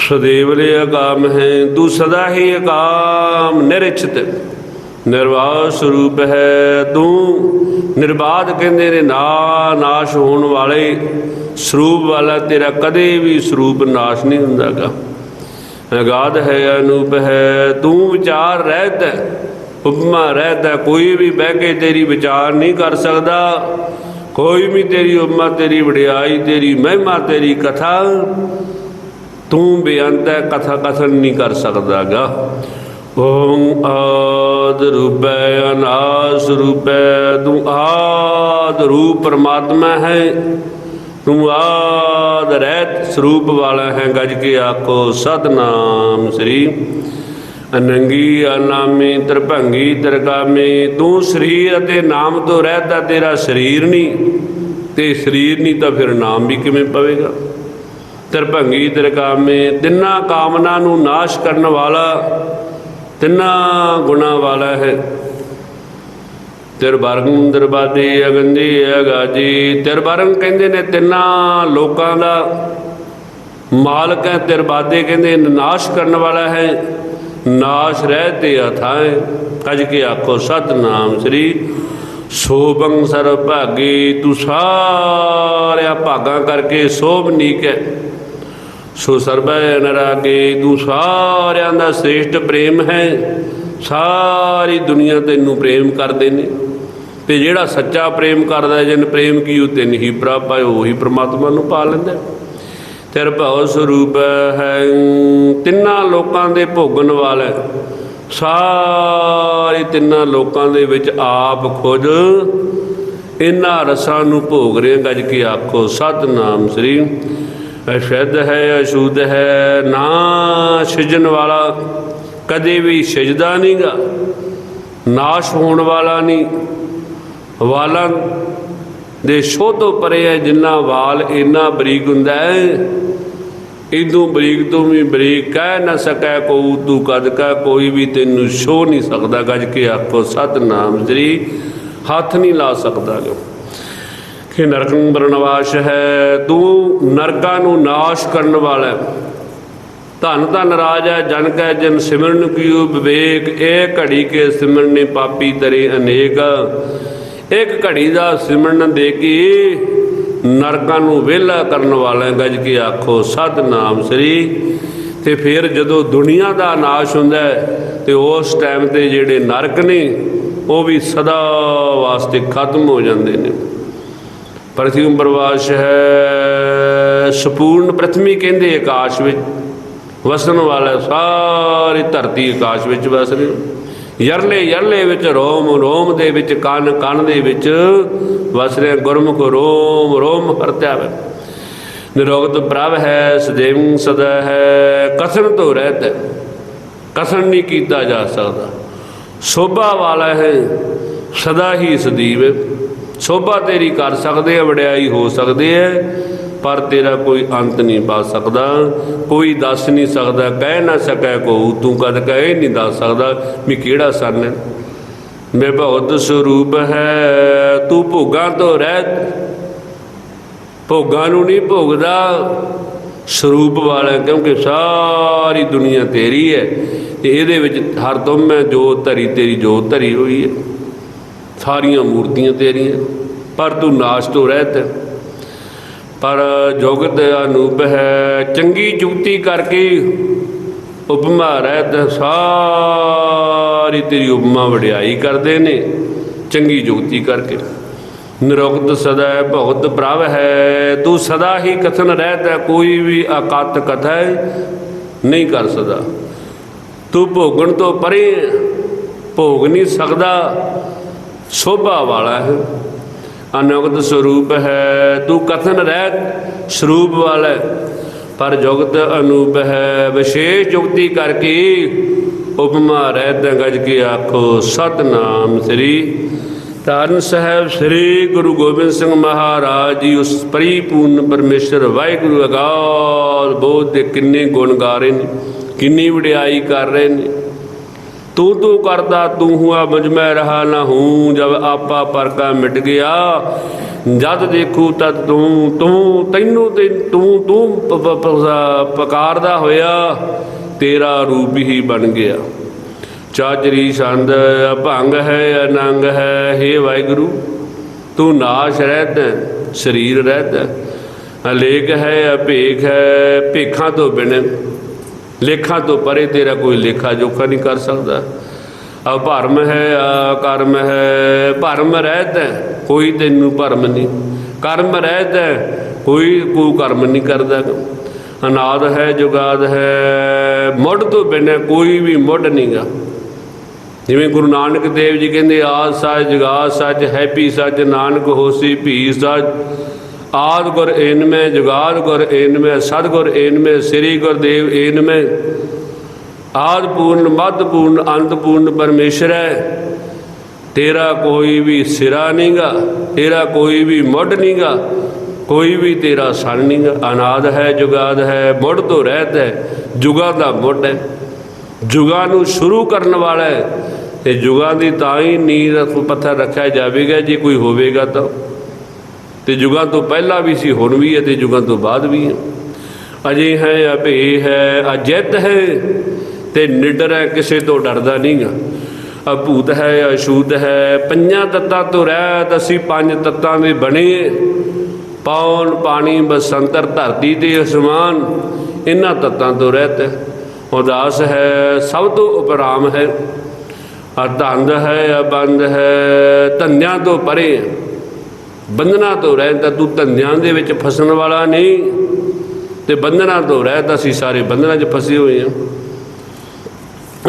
ਸਦੇਵ ਲੈ ਅਕਾਮ ਹੈ। ਤੂੰ ਸਦਾ ਹੀ ਅਕਾਮ ਨਿਰਛਿਤ ਨਿਰਵਾਹ ਸਰੂਪ ਹੈ। ਤੂੰ ਨਿਰਬਾਧ ਕਹਿੰਦੇ ਨੇ, ਨਾ ਨਾਸ਼ ਹੋਣ ਵਾਲੇ ਸਰੂਪ ਵਾਲਾ ਤੇਰਾ ਕਦੇ ਵੀ ਸਰੂਪ ਨਾਸ਼ ਨਹੀਂ ਹੁੰਦਾਗਾ। ਅਗਾਧ ਹੈ, ਅਨੂਪ ਹੈ, ਤੂੰ ਵਿਚਾਰ ਰਹਿਤ ਹੈ, ਉਪਮਾ ਰਹਿਤ ਹੈ, ਕੋਈ ਵੀ ਬਹਿ ਕੇ ਤੇਰੀ ਵਿਚਾਰ ਨਹੀਂ ਕਰ ਸਕਦਾ। ਕੋਈ ਵੀ ਤੇਰੀ ਉਪਮਾ, ਤੇਰੀ ਵਡਿਆਈ, ਤੇਰੀ ਮਹਿਮਾ, ਤੇਰੀ ਕਥਾ, ਤੂੰ ਬੇਅੰਤ ਹੈ ਕਥਾ ਕਥਨ ਨਹੀਂ ਕਰ ਸਕਦਾਗਾ। ਓਮ ਆਦ ਰੂਪੈ ਅਨਾਸ ਰੂਪੈ, ਤੂੰ ਆਦ ਰੂਪ ਪਰਮਾਤਮਾ ਹੈ। ਤੂੰ ਆਦ ਰਹਿਤ ਸਰੂਪ ਵਾਲਾ ਹੈ ਗੱਜ ਕੇ ਆਖੋ, ਸਤਨਾਮ ਸ੍ਰੀ। ਅਨੰਗੀ ਅਨਾਮੀ ਤਰਭੰਗੀ ਤਰਕਾਮੀ ਤੂੰ ਸਰੀਰ ਅਤੇ ਨਾਮ ਤੋਂ ਰਹਿਤਾ ਤੇਰਾ ਸਰੀਰ ਨਹੀਂ। ਤੇ ਸਰੀਰ ਨਹੀਂ ਤਾਂ ਫਿਰ ਨਾਮ ਵੀ ਕਿਵੇਂ ਪਵੇਗਾ? ਤਰਭੰਗੀ ਤਰਕਾਮੀ ਤਿੰਨਾਂ ਕਾਮਨਾ ਨੂੰ ਨਾਸ਼ ਕਰਨ ਵਾਲਾ, ਤਿੰਨਾਂ ਗੁਣਾ ਵਾਲਾ ਹੈ। ਤਿਰਬਰੰ ਦਰਬਾਦੀ ਅਗੰਦੀ ਅਗਾਜੀ ਤਿਰਬਰੰ ਕਹਿੰਦੇ ਨੇ ਤਿੰਨਾਂ ਲੋਕਾਂ ਦਾ ਮਾਲਕ ਹੈ। ਤਿਰਬਾਦੇ ਕਹਿੰਦੇ ਨਾਸ਼ ਕਰਨ ਵਾਲਾ ਹੈ। ਨਾਸ਼ ਰਹਿ ਤੇ ਅਥਾਏ ਕਜ ਕੇ ਆਖੋ, ਸਤਨਾਮ ਸ੍ਰੀ ਸੋਭੰ ਸਰ ਭਾਗੀ ਤੂੰ ਸਾਰਿਆ ਭਾਗਾਂ ਕਰਕੇ ਸੋਭਨੀਕ ਹੈ। ਸੋ ਸਰਬੈ ਅਨਰਾਗੇ ਤੂੰ ਸਾਰਿਆਂ ਦਾ ਸ੍ਰੇਸ਼ਟ ਪ੍ਰੇਮ ਹੈ। ਸਾਰੀ ਦੁਨੀਆ ਤੈਨੂੰ ਪ੍ਰੇਮ ਕਰਦੇ ਨੇ। ਤੇ ਜਿਹੜਾ ਸੱਚਾ ਪ੍ਰੇਮ ਕਰਦਾ ਹੈ, ਜਿਨ ਪ੍ਰੇਮ ਕੀਉ ਤਿਨ ਹੀ ਪ੍ਰਭ ਉਹੀ ਪ੍ਰਮਾਤਮਾ ਨੂੰ ਪਾ ਲੈਂਦਾ ਹੈ। ਤੇਰ ਭਉ ਸਰੂਪ ਹੈ ਤਿੰਨਾਂ ਲੋਕਾਂ ਦੇ ਭੋਗਣ ਵਾਲਾ ਸਾਰੇ ਤਿੰਨਾਂ ਲੋਕਾਂ ਦੇ ਵਿੱਚ ਆਪ ਖੁਦ ਇਹਨਾਂ ਰਸਾਂ ਨੂੰ ਭੋਗ ਰਹੇ ਗੱਜ ਕੇ ਆਖੋ ਸਤਨਾਮ ਸ੍ਰੀ ਅਸ਼ੁੱਧ ਹੈ ਅਸ਼ੁੱਧ ਹੈ ਨਾ ਸਿਜਣ ਵਾਲਾ। ਕਦੇ ਵੀ ਸਿਜਦਾ ਨਹੀਂਗਾ, ਨਾਸ਼ ਹੋਣ ਵਾਲਾ ਨਹੀਂ। ਵਾਲਾਂ ਦੇ ਸ਼ੋਹ ਤੋਂ ਪਰੇ ਹੈ ਜਿੰਨਾ ਵਾਲ, ਇੰਨਾ ਬਰੀਕ ਹੁੰਦਾ ਹੈ। ਇਦੋਂ ਬਰੀਕ ਤੋਂ ਵੀ ਬਰੀਕ ਕਹਿ ਨਾ ਸਕੈ ਕੋ ਤੂੰ ਕਦ ਕਾ, ਕੋਈ ਵੀ ਤੈਨੂੰ ਛੋ ਨਹੀਂ ਸਕਦਾ। ਗੱਜ ਕੇ ਆਖੋ, ਸਤਨਾਮ ਸ੍ਰੀ, ਹੱਥ ਨਹੀਂ ਲਾ ਸਕਦਾ ਗਾ। ਕਿ ਨਰਕੰ ਬਰਨਵਾਸ਼ ਹੈ, ਤੂੰ ਨਰਕਾਂ ਨੂੰ ਨਾਸ਼ ਕਰਨ ਵਾਲਾ ਹੈ। ਧਨ ਧਨ ਰਾਜਾ ਜਨ ਕੈ ਜਨ ਸਿਮਰਨ ਕੀਓ ਵਿਵੇਕ ਇਹ ਘੜੀ ਕੇ ਸਿਮਰਨੇ ਪਾਪੀ ਤਰੇ ਅਨੇਕ। ਇੱਕ ਘੜੀ ਦਾ ਸਿਮਰਨ ਦੇ ਕੇ ਨਰਕਾਂ ਨੂੰ ਵਿਹਲਾ ਕਰਨ ਵਾਲਾ ਹੈ, ਗੱਜ ਕੇ ਆਖੋ ਸਤਨਾਮ ਸ੍ਰੀ। ਤੇ ਫਿਰ ਜਦੋਂ ਦੁਨੀਆ ਦਾ ਨਾਸ਼ ਹੁੰਦਾ ਹੈ ਤੇ ਉਸ ਟਾਈਮ ਤੇ ਜਿਹੜੇ ਨਰਕ ਨੇ ਉਹ ਵੀ ਸਦਾ ਵਾਸਤੇ ਖਤਮ ਹੋ ਜਾਂਦੇ ਨੇ। ਪ੍ਰਥਿਵੀ ਪ੍ਰਵਾਸ ਹੈ ਸੰਪੂਰਨ ਪ੍ਰਥਮੀ ਕਹਿੰਦੇ ਆਕਾਸ਼ ਵਿੱਚ। ਵਸਣ ਵਾਲਾ ਸਾਰੀ ਧਰਤੀ ਆਕਾਸ਼ ਵਿੱਚ ਵਸ ਰਹੀ ਯਰਲੇ ਯਰਲੇ ਵਿੱਚ ਰੋਮ ਰੋਮ ਦੇ ਵਿੱਚ ਕੰਨ ਕੰਨ ਦੇ ਵਿੱਚ ਵਸ ਰਿਹਾ ਗੁਰਮੁਖ ਰੋਮ ਰੋਮ ਹਰਤਿਆ ਵੇ ਨਿਰੋਗਤ ਪ੍ਰਭ ਹੈ, ਸਦੇਵ ਸਦਾ ਹੈ, ਕਸਨ ਤੋਂ ਰਹਿਤ ਹੈ। ਕਸਨ ਨਹੀਂ ਕੀਤਾ ਜਾ ਸਕਦਾ। ਸੋਭਾ ਵਾਲਾ ਹੈ, ਸਦਾ ਹੀ ਸਦੀਵ ਸੋਭਾ ਤੇਰੀ ਕਰ ਸਕਦੇ ਆ ਵਡਿਆਈ ਹੋ ਸਕਦੇ ਹੈ। ਪਰ ਤੇਰਾ ਕੋਈ ਅੰਤ ਨਹੀਂ ਪਾ ਸਕਦਾ, ਕੋਈ ਦੱਸ ਨਹੀਂ ਸਕਦਾ, ਕਹਿ ਨਾ ਸਕੈ ਕੋ ਤੂੰ ਕਦ ਕਹਿ ਨਹੀਂ ਦੱਸ ਸਕਦਾ ਵੀ ਕਿਹੜਾ ਸਨ। ਹੈ ਮੇ ਬਹੁਤ ਸਰੂਪ ਹੈ, ਤੂੰ ਭੋਗਾਂ ਤੋਂ ਰਹਿਤ ਭੋਗਾਂ ਨੂੰ ਨਹੀਂ ਭੋਗਦਾ। ਸਰੂਪ ਵਾਲਾ, ਕਿਉਂਕਿ ਸਾਰੀ ਦੁਨੀਆ ਤੇਰੀ ਹੈ, ਤੇ ਇਹਦੇ ਵਿੱਚ ਹਰ ਦਮ ਮੈਂ ਜੋਤ ਧਰੀ, ਤੇਰੀ ਜੋਤ ਧਰੀ ਹੋਈ ਹੈ। ਸਾਰੀਆਂ ਮੂਰਤੀਆਂ ਤੇਰੀਆਂ, ਪਰ ਤੂੰ ਨਾਸ਼ ਤੋਂ ਰਹਿਤ ਹੈ। ਪਰ ਜੁਗਤ ਅਨੂਪ ਹੈ, ਚੰਗੀ ਜੁਗਤੀ ਕਰਕੇ ਉਪਮਾ ਰਹਿਤ ਸਾਰੀ ਤੇਰੀ ਉਪਮਾ ਵਡਿਆਈ ਕਰਦੇ ਨੇ, ਚੰਗੀ ਜੁਗਤੀ ਕਰਕੇ। ਨਿਰੋਗਤ ਸਦਾ ਹੈ ਭਗਤ ਪ੍ਰਭ ਹੈ, ਤੂੰ ਸਦਾ ਹੀ ਕਥਨ ਰਹਿਤ ਹੈ, ਕੋਈ ਵੀ ਅਕਤ ਕਥਾ ਨਹੀਂ ਕਰ ਸਕਦਾ ਤੂੰ ਭੋਗਣ ਤੋਂ ਪਰੇ ਭੋਗ ਨਹੀਂ ਸਕਦਾ, ਸੋਭਾ ਵਾਲਾ ਹੈ। ਅਨੁਗਤ ਸਰੂਪ ਹੈ, ਤੂੰ ਕਥਨ ਰਹਿਤ ਸਰੂਪ ਵਾਲਾ ਪਰ ਜੁਗਤ ਅਨੂਪ ਹੈ, ਵਿਸ਼ੇਸ਼ ਜੁਗਤੀ ਕਰਕੇ ਉਪਮਾ ਰਹਿਤ ਗਜ ਕੇ ਆਖੋ, ਸਤਨਾਮ ਸ੍ਰੀ ਤਾਰਨ ਸਾਹਿਬ ਸ੍ਰੀ ਗੁਰੂ ਗੋਬਿੰਦ ਸਿੰਘ ਮਹਾਰਾਜ ਜੀ, ਉਸ ਪਰਿਪੂਰਨ ਪਰਮੇਸ਼ਰ ਵਾਹਿਗੁਰੂ ਅਕਾਲ ਬੋਧ ਦੇ ਕਿੰਨੇ ਗੁਣ ਗਾ ਰਹੇ ਨੇ, ਕਿੰਨੀ ਵਡਿਆਈ ਕਰ ਰਹੇ ਨੇ। ਤੂੰ ਤੂੰ ਕਰਦਾ ਤੂੰ ਹੁਆ ਮੁਝ ਮੈਂ ਰਹਾ ਨਾ ਹੂੰ ਜਬ ਆਪਾ ਪਰਕਾ ਮਿਟ ਗਿਆ। ਜਦ ਦੇਖੂ ਤਦ ਤੂੰ ਤੂੰ ਤੈਨੂੰ ਤੇ ਤੂੰ ਤੂੰ ਪ- ਪਕਾਰਦਾ ਹੋਇਆ ਤੇਰਾ ਰੂਪ ਹੀ ਬਣ ਗਿਆ। ਚਾਜਰੀ ਸੰਦ ਅਭੰਗ ਹੈ ਅਨੰਗ ਹੈ हे ਵਾਹਿਗੁਰੂ ਤੂੰ ਨਾਸ਼ ਰਹਿਤ ਹੈ, ਸਰੀਰ ਰਹਿਤ ਹੈ। ਅਲੇਖ ਹੈ ਅਭੇਖ ਹੈ ਭੇਖਾਂ ਤੋਂ ਬਿਨ ਲੇਖਾਂ ਤੋਂ ਪਰੇ ਤੇਰਾ ਕੋਈ ਲੇਖਾ ਜੋਖਾ ਨਹੀਂ ਕਰ ਸਕਦਾ। ਅਭਰਮ ਹੈ ਅਕਰਮ ਹੈ, ਭਰਮ ਰਹਿਤ ਹੈ, ਕੋਈ ਤੈਨੂੰ ਭਰਮ ਨਹੀਂ। ਕਰਮ ਰਹਿਤ ਹੈ, ਕੋਈ ਕੋ ਕਰਮ ਨਹੀਂ ਕਰਦਾ। ਅਨਾਦ ਹੈ, ਜੁਗਾਦ ਹੈ, ਮੁੱਢ ਤੋਂ ਬਿਨਾਂ ਕੋਈ ਵੀ ਮੁੱਢ ਨਹੀਂਗਾ। ਜਿਵੇਂ ਗੁਰੂ ਨਾਨਕ ਦੇਵ ਜੀ ਕਹਿੰਦੇ ਆਦ ਸੱਚ ਜੁਗਾਦ ਸੱਚ, ਹੈਪੀ ਸੱਚ, ਨਾਨਕ ਹੋਸੀ, ਭੀ ਸੱਚ। ਆਦ ਗੁਰ ਏਨਮੇ, ਜੁਗਾਦ ਗੁਰ ਏਨਮੇ, ਸਤਿਗੁਰ ਏਨਮੇ, ਸ੍ਰੀ ਗੁਰਦੇਵ ਏਨਮੇ। ਆਦ ਪੂਰਨ, ਮੱਧ ਪੂਰਨ, ਅੰਤ ਪੂਰਨ ਪਰਮੇਸ਼ਰ ਹੈ। ਤੇਰਾ ਕੋਈ ਵੀ ਸਿਰਾ ਨਹੀਂਗਾ, ਤੇਰਾ ਕੋਈ ਵੀ ਮੁੱਢ ਨਹੀਂਗਾ, ਕੋਈ ਵੀ ਤੇਰਾ ਸਣ ਨਹੀਂਗਾ। ਅਨਾਦ ਹੈ, ਜੁਗਾਦ ਹੈ, ਮੁੱਢ ਤੋਂ ਰਹਿਤ ਹੈ, ਜੁਗਾ ਦਾ ਮੁੱਢ ਹੈ। ਜੁਗਾਂ ਨੂੰ ਸ਼ੁਰੂ ਕਰਨ ਵਾਲਾ ਹੈ। ਤੇ ਜੁਗਾਂ ਦੀ ਤਾਂ ਹੀ ਨੀਂਹ ਪੱਥਰ ਰੱਖਿਆ ਜਾਵੇਗਾ, ਜੇ ਕੋਈ ਹੋਵੇਗਾ ਤਾਂ। ਤੇ ਜੁਗਾਂ ਤੋਂ ਪਹਿਲਾਂ ਵੀ ਸੀ, ਹੁਣ ਵੀ ਹੈ ਤੇ ਜੁਗਾਂ ਤੋਂ ਬਾਅਦ ਵੀ ਹੈ। ਅਜੇ ਹੈ, ਅਭੇ ਹੈ ਅਜਿਤ ਹੈ ਤੇ ਨਿਡਰ ਹੈ, ਕਿਸੇ ਤੋਂ ਡਰਦਾ ਨਹੀਂਗਾ ਅਭੂਤ ਹੈ ਅਸ਼ੂਤ ਹੈ, ਪੰਜਾਂ ਤੱਤਾਂ ਤੋਂ ਰਹਿਤ ਅਸੀਂ ਪੰਜ ਤੱਤਾਂ ਦੇ ਬਣੇ ਪੌਣ, ਪਾਣੀ, ਬਸੰਤਰ, ਧਰਤੀ ਤੇ ਅਸਮਾਨ ਇਹਨਾਂ ਤੱਤਾਂ ਤੋਂ ਰਹਿਤ ਹੈ। ਉਦਾਸ ਹੈ, ਸਭ ਤੋਂ ਉਪਰਾਮ ਹੈ। ਅਧੰਦ ਹੈ ਅਬੰਦ ਹੈ, ਧੰਨਿਆਂ ਤੋਂ ਪਰੇ ਬੰਧਨਾਂ ਤੋਂ ਰਹਿ ਤਾਂ ਤੂੰ ਧੰਦਿਆਂ ਦੇ ਵਿੱਚ ਫਸਣ ਵਾਲਾ ਨਹੀਂ। ਤੇ ਬੰਧਨਾਂ ਤੋਂ ਰਹਿ ਤਾਂ ਅਸੀਂ ਸਾਰੇ ਬੰਧਨਾਂ 'ਚ ਫਸੇ ਹੋਏ ਹਾਂ।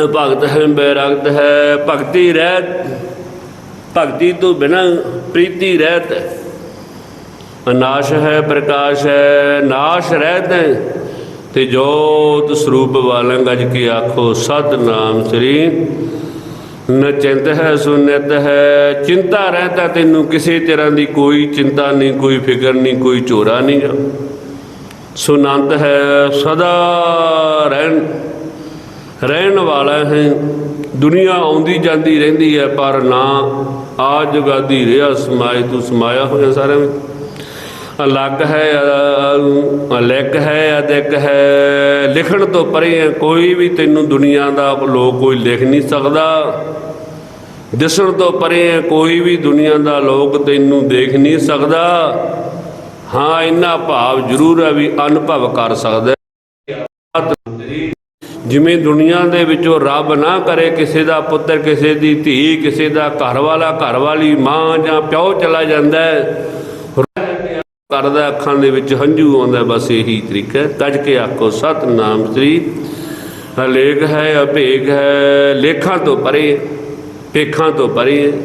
ਭਗਤ ਹੈ, ਬੈਰਗਤ ਹੈ, ਭਗਤੀ ਰਹਿਤ, ਭਗਤੀ ਤੋਂ ਬਿਨਾਂ ਪ੍ਰੀਤੀ ਰਹਿਤ ਅਨਾਸ਼ ਹੈ, ਪ੍ਰਕਾਸ਼ ਹੈ, ਨਾਸ਼ ਰਹਿਤ ਹੈ। ਤੇ ਜੋਤ ਸਰੂਪ ਵਾਲੰ ਗਜ ਕੀ ਆਖੋ, ਸਤਨਾਮ ਸ੍ਰੀ ਨ ਚਿੰਤ ਹੈ ਸੁਨਿਤ ਹੈ। ਚਿੰਤਾ ਰਹਿਤਾ ਤੈਨੂੰ ਕਿਸੇ ਤਰ੍ਹਾਂ ਦੀ ਕੋਈ ਚਿੰਤਾ ਨਹੀਂ, ਕੋਈ ਫਿਕਰ ਨਹੀਂ, ਕੋਈ ਝੋਰਾ ਨਹੀਂ ਗਾ ਸੁਨੰਤ ਹੈ, ਸਦਾ ਰਹਿਣ ਰਹਿਣ ਵਾਲਾ ਹੈ। ਦੁਨੀਆ ਆਉਂਦੀ ਜਾਂਦੀ ਰਹਿੰਦੀ ਹੈ, ਪਰ ਨਾ ਆ ਜਗਾਦੀ ਰਿਹਾ ਸਮਾਏ ਤੂੰ ਸਮਾਇਆ ਹੋਇਆ ਸਾਰਿਆਂ ਵਿੱਚ। ਅਲੱਗ ਹੈ ਅ- ਅਲੱਗ ਹੈ ਅਦਿਕ ਹੈ। ਲਿਖਣ ਤੋਂ ਪਰੇ ਹੈ, ਕੋਈ ਵੀ ਤੈਨੂੰ ਦੁਨੀਆ ਦਾ ਲੋਕ ਕੋਈ ਲਿਖ ਨਹੀਂ ਸਕਦਾ। ਦਿਸਣ ਤੋਂ ਪਰੇ ਹੈ, ਕੋਈ ਵੀ ਦੁਨੀਆ ਦਾ ਲੋਕ ਤੈਨੂੰ ਦੇਖ ਨਹੀਂ ਸਕਦਾ। ਹਾਂ, ਇੰਨਾ ਭਾਵ ਜ਼ਰੂਰ ਹੈ ਵੀ ਅਨੁਭਵ ਕਰ ਸਕਦਾ ਜਿਵੇਂ ਦੁਨੀਆ ਦੇ ਵਿੱਚੋਂ ਰੱਬ ਨਾ ਕਰੇ ਕਿਸੇ ਦਾ ਪੁੱਤਰ, ਕਿਸੇ ਦੀ ਧੀ, ਕਿਸੇ ਦਾ ਘਰ ਵਾਲਾ ਘਰ ਵਾਲੀ ਮਾਂ ਜਾਂ ਪਿਓ ਚਲਾ ਜਾਂਦਾ ਹੈ। ਕਰਦਾ ਅੱਖਾਂ ਦੇ ਵਿੱਚ ਹੰਝੂ ਆਉਂਦਾ ਬਸ ਇਹੀ ਤਰੀਕਾ ਹੈ। ਤਜ ਕੇ ਆਖੋ, ਸਤਨਾਮ ਸ੍ਰੀ ਹਲੇਖ ਹੈ, ਅਭੇਗ ਹੈ। ਲੇਖਾਂ ਤੋਂ ਪਰੇ ਪੇਖਾਂ ਤੋਂ ਪਰੇ ਹੈ।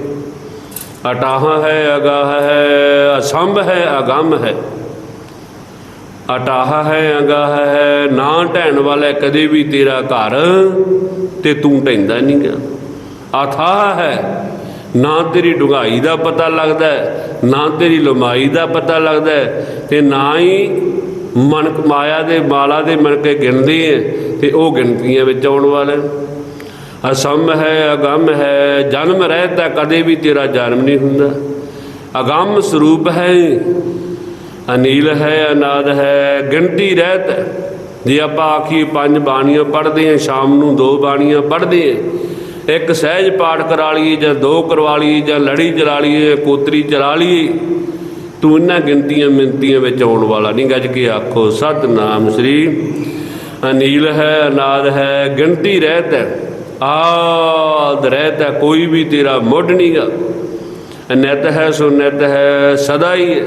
ਅਟਾਹ ਹੈ, ਅਗਾਹ ਹੈ, ਅਸੰਭ ਹੈ, ਅਗੰਮ ਹੈ। ਅਟਾਹ ਹੈ, ਅਗਾਹ ਹੈ, ਨਾ ਢਹਿਣ ਵਾਲਾ ਕਦੇ ਵੀ ਤੇਰਾ ਘਰ ਤੇ ਤੂੰ ਢਹਿੰਦਾ ਨਹੀਂ ਗਿਆ ਅਥਾਹ ਹੈ ਨਾ ਤੇਰੀ ਡੁੰਗਾਈ ਦਾ ਪਤਾ ਲੱਗਦਾ ਨਾ ਤੇਰੀ ਲੰਮਾਈ ਦਾ ਪਤਾ ਲੱਗਦਾ ਹੈ, ਤੇ ਨਾ ਹੀ ਮਨ ਮਾਇਆ ਦੇ ਮਾਲਾ ਦੇ ਮਨ ਕੇ ਗਿਣਦੇ ਹੈ ਤੇ ਉਹ ਗਿਣਤੀਆਂ ਵਿੱਚ ਆਉਣ ਵਾਲੇ ਅਸਮ ਹੈ ਅਗਮ ਹੈ ਜਨਮ ਰਹਿਤਾ ਕਦੇ ਵੀ ਤੇਰਾ ਜਨਮ ਨਹੀਂ ਹੁੰਦਾ। ਅਗਮ ਸਰੂਪ ਹੈ ਅਨੀਲ ਹੈ ਅਨਾਦ ਹੈ ਗਿਣਤੀ ਰਹਿਤ ਜੇ ਆਪਾਂ ਆਖੀ ਪੰਜ ਬਾਣੀਆਂ ਪੜ੍ਹਦੇ ਹਾਂ ਸ਼ਾਮ ਨੂੰ ਦੋ ਬਾਣੀਆਂ ਪੜ੍ਹਦੇ ਹਾਂ ਇੱਕ ਸਹਿਜ ਪਾਠ ਕਰਾ ਲਈ ਜਾਂ ਦੋ ਕਰਵਾ ਲਈ ਜਾਂ ਲੜੀ ਚਲਾ ਲਈਏ ਕੋਤਰੀ ਚਲਾ ਲਈ ਤੂੰ ਇਹਨਾਂ ਗਿਣਤੀਆਂ ਮਿੰਤੀਆਂ ਵਿੱਚ ਆਉਣ ਵਾਲਾ ਨਹੀਂ। ਗੱਜ ਕੇ ਆਖੋ, ਸਤਨਾਮ ਸ੍ਰੀ ਅਨੀਲ ਹੈ, ਅਨਾਦ ਹੈ, ਗਿਣਤੀ ਰਹਿਤ ਹੈ, ਆਦ ਰਹਿਤ ਹੈ, ਕੋਈ ਵੀ ਤੇਰਾ ਮੁੱਢ ਨਹੀਂਗਾ। ਨਿਤ ਹੈ ਸੋ ਨਿਤ ਹੈ, ਸਦਾ ਹੀ ਹੈ,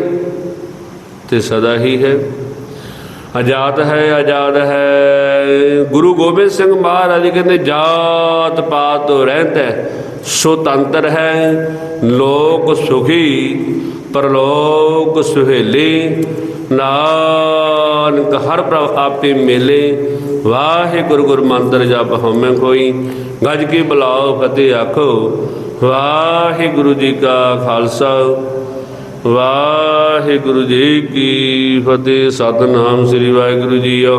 ਤੇ ਸਦਾ ਹੀ ਹੈ। ਆਜ਼ਾਦ ਹੈ ਆਜ਼ਾਦ ਹੈ। ਗੁਰੂ ਗੋਬਿੰਦ ਸਿੰਘ ਮਹਾਰਾਜ ਕਹਿੰਦੇ, ਜਾਤ ਪਾਤ ਤੋਂ ਰਹਿਤ ਹੈ ਸੁਤੰਤਰ ਹੈ। ਲੋਕ ਸੁਖੀ, ਪਰਲੋਕ ਸੁਹੇਲੇ। ਨਾਨਕ ਹਰ ਪ੍ਰਭ ਆਪੇ ਮੇਲੇ। ਵਾਹਿਗੁਰੂ ਗੁਰ ਮੰਤਰ ਜਪ ਹਉਮੈ ਕੋਈ ਗੱਜ ਕੇ ਬੁਲਾਓ ਫਤਿਹ ਆਖੋ। ਵਾਹਿਗੁਰੂ ਜੀ ਕਾ ਖਾਲਸਾ। ਵਾਹਿਗੁਰੂ ਜੀ ਕੀ ਫਤਿਹ। ਸਤਨਾਮ ਸ੍ਰੀ ਵਾਹਿਗੁਰੂ ਜੀਓ